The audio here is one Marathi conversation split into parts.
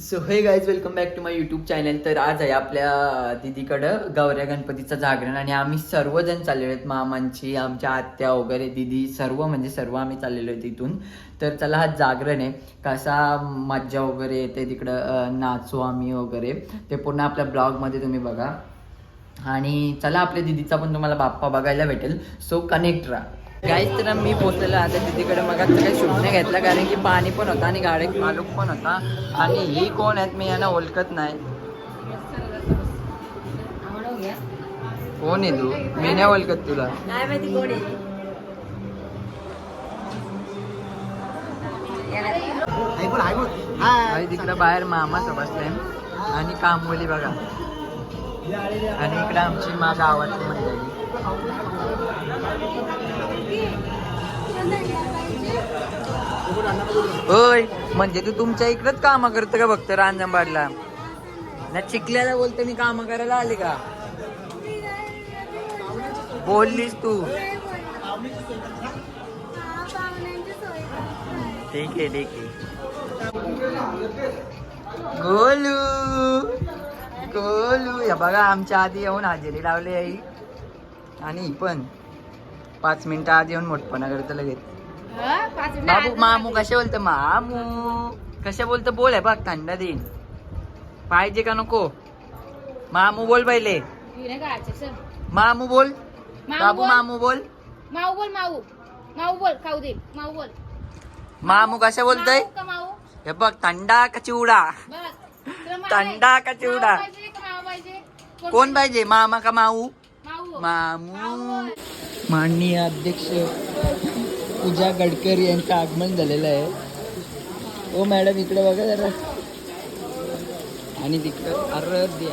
So hey guys welcome back to my YouTube channel तर आज आहे आपल्या दिदीकडं गौऱ्या गणपतीचं जागरण आणि आम्ही सर्वजण चाललेलो आहेत मामांची आमच्या आत्या वगैरे दिदी सर्व म्हणजे सर्व आम्ही चाललेलो आहे तिथून. तर चला हा जागरण आहे. कसा मज्जा वगैरे येते तिकडं नाचू आम्ही वगैरे. ते पूर्ण आपल्या ब्लॉगमध्ये तुम्ही बघा. आणि चला आपल्या दिदीचा पण तुम्हाला बाप्पा बघायला भेटेल. सो कनेक्ट राहा. गाईच तर मी पोचलेलो आता दिदीकडे मग काही शूट नाही घेतला कारण की पाणी पण होता आणि गाडी मालूक पण होता. आणि ही कोण आहेत मी यांना ओळखत नाही. कोण आहे तू? मी नाही ओळखत तुला. तिकडं बाहेर मामा बसलाय आणि कामवली बघा. आणि इकडे आमची मा गावातली मंडळी. होय म्हणजे तू तुमच्या इकडंच काम करत का फक्त रांजणबाडला? ना चिखल्याला बोलतो मी काम करायला आले का? बोललीस तू. ठीक आहे ठीक आहे. गोलू गोलू. या बघा आमच्या आधी येऊन हजेरी लावली आई. आणि ही पण पाच मिनिटं आधी येऊन मोठपणा करतं लगेच. बाबू मामू कसे बोलतो? मामू. कसे बोलतो? बोल आहे बघ थंड दिन. पाहिजे का नको? मामू बोल पहिले. मामू बोल. बाबू मामू बोल. माऊ बोल माऊ. माऊ बोल खाऊ दे. माऊ बोल. मामू कसे बोलतोय? हे बग थंडा का चिवडा? थंडा? का चिवडा? कोण पाहिजे? मामा का माऊ? मामू. माननीय अध्यक्ष पूजा गडकरी यांचं आगमन झालेलं आहे. ओ मॅडम इकडे बघा जरा. आणि तिकडं आराध्य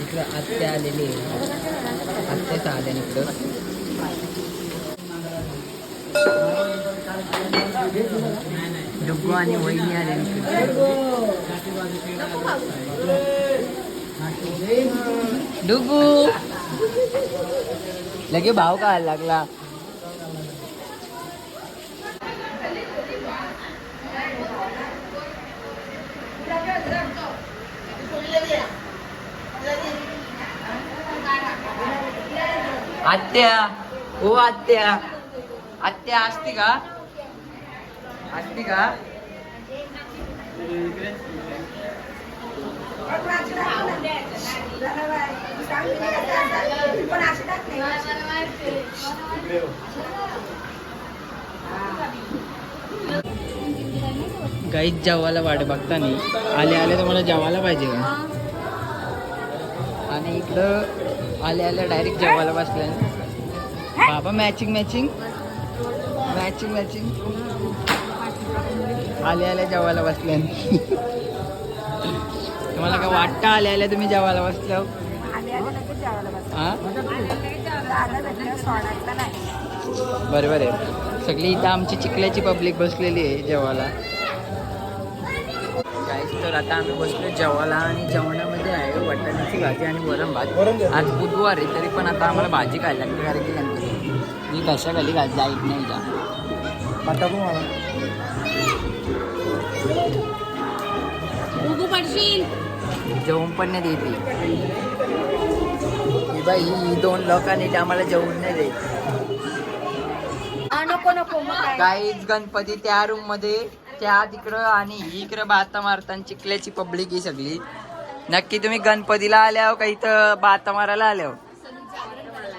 इकडं आत्या आलेली आहे. आत्याच आल्या इकडं. डुग्गू आणि वहिनी आले डुग्गू लगे भाव का लागला? आत्या ओ आत्या. आत्या असते का? असते का गाईच जेवायला वाट बघताना. आले आले तर मला जेवायला पाहिजे का? आणि इकडं आले आले डायरेक्ट जेवायला बसले. बाबा मॅचिंग मॅचिंग मॅचिंग मॅचिंग आले आले जेवायला बसल्या. तुम्हाला काय वाटतं आले आले तुम्ही जेवायला बसल्या? हा? बरोबर आहे. सगळी इथं आमची चिखल्याची पब्लिक बसलेली आहे जेवायला. तर आता आम्ही बसलो जेवायला आणि जेवणामध्ये आहे हो वाटाण्याची भाजी आणि वरण भात. आज बुधवार आहे तरी पण आता आम्हाला भाजी खायला लागते कारण की मी कशा खाली जाईत नाही जा पडशील जेवण पण नाही देते ही बाई ही दोन लोकांनी आम्हाला जेवण नाही देत. नको नको काहीच गणपती त्या रूममध्ये त्या तिकडं आणि ही इकडं बाता मारताना चिखल्याची पब्लिक ही सगळी. नक्की तुम्ही गणपतीला आल्यावर का इथं बाता मारायला आल्यावर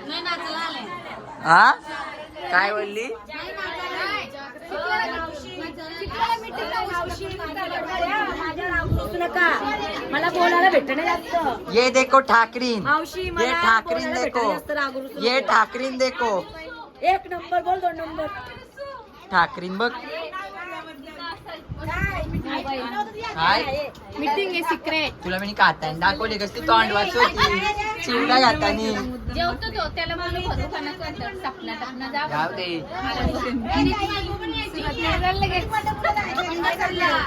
नाही नाचायला आले. हा काय बोलली? नका. मला बोलायला भेटणं जास्त. ये देखो ठाकरीन. मावशी ये मला ठाकरीन बोलायला देखो. जास्त रागरू. ये ठाकरीन देखो. एक नंबर बोल दोन नंबर. ठाकरीन बघ. काय मीटिंग आहे सिक्रेट तुला मी खाताना दाखवले कसली तोंड चिवडा जेवतो तो त्याला भरू जा जाऊ दे.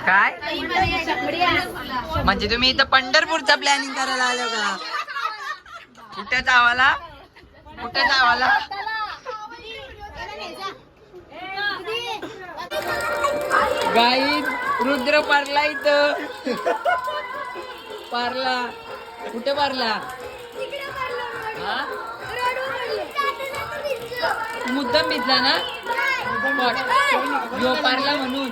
काय? काय म्हणजे तुम्ही इथं पंढरपूरचा प्लॅनिंग करायला आलो का? कुठे जावाला? कुठे जावाला? गाई रुद्र पारला इथं. पारला. कुठे पारला? हा? मुद्दाम भिजला ना? यो पारला म्हणून.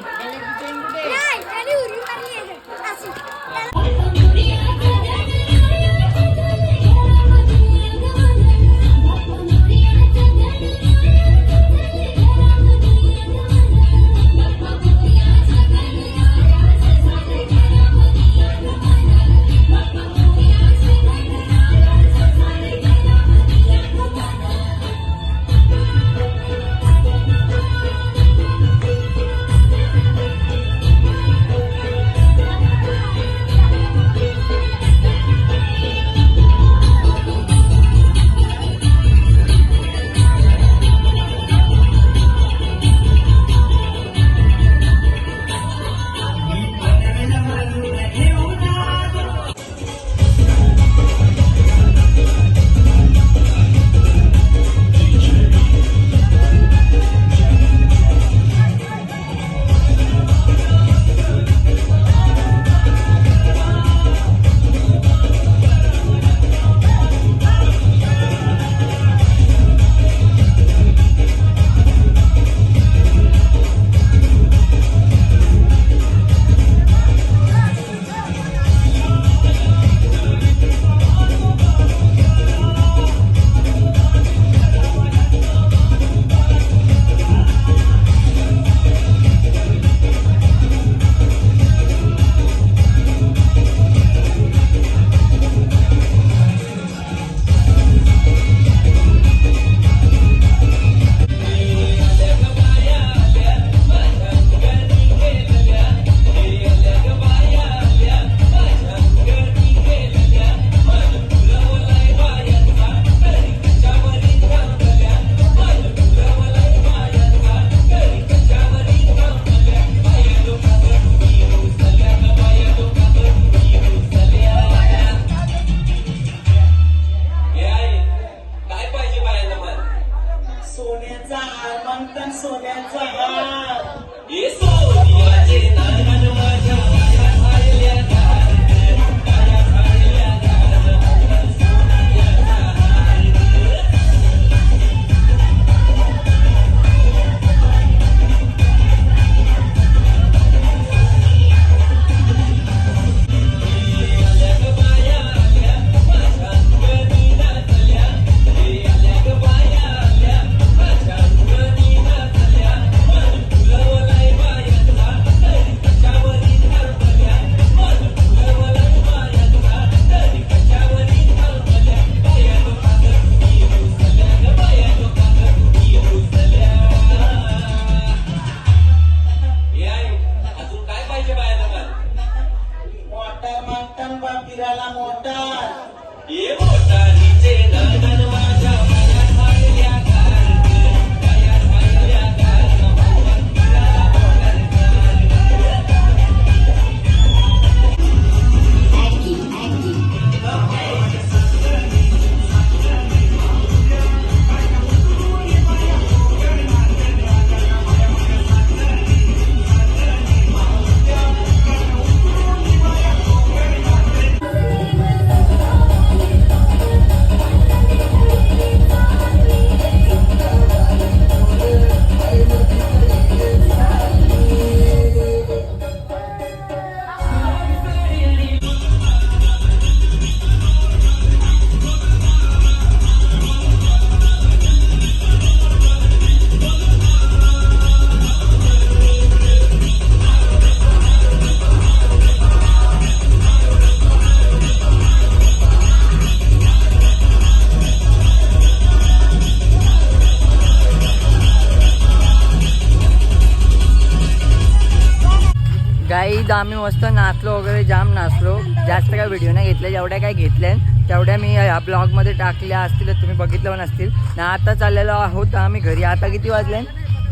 गाई आम्ही मस्त नाचलो वगैरे जाम नाचलो. जास्त काय व्हिडिओ नाही घेतले जेवढ्या काय घेतल्या तेवढ्या मी या ब्लॉगमध्ये टाकल्या असतील तुम्ही बघितलं पण असतील. ना आता चाललेलो आहोत आम्ही घरी. आता किती वाजले?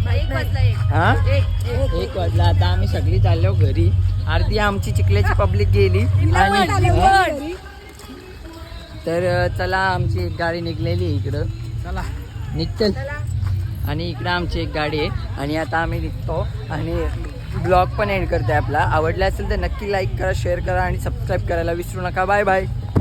हा? एक वाजला. आता आम्ही सगळी चाललो घरी. अर्धी आमची चिखल्याची पब्लिक गेली. आणि तर चला आमची एक गाडी निघलेली आहे इकडं. चला. निघचल आणि इकडं आमची एक गाडी आहे. आणि आता आम्ही निघतो. आणि ब्लॉग पण एंड करते आपला. आवडला असेल तर नक्की लाईक करा शेअर करा आणि सबस्क्राईब करायला विसरू नका. Bye bye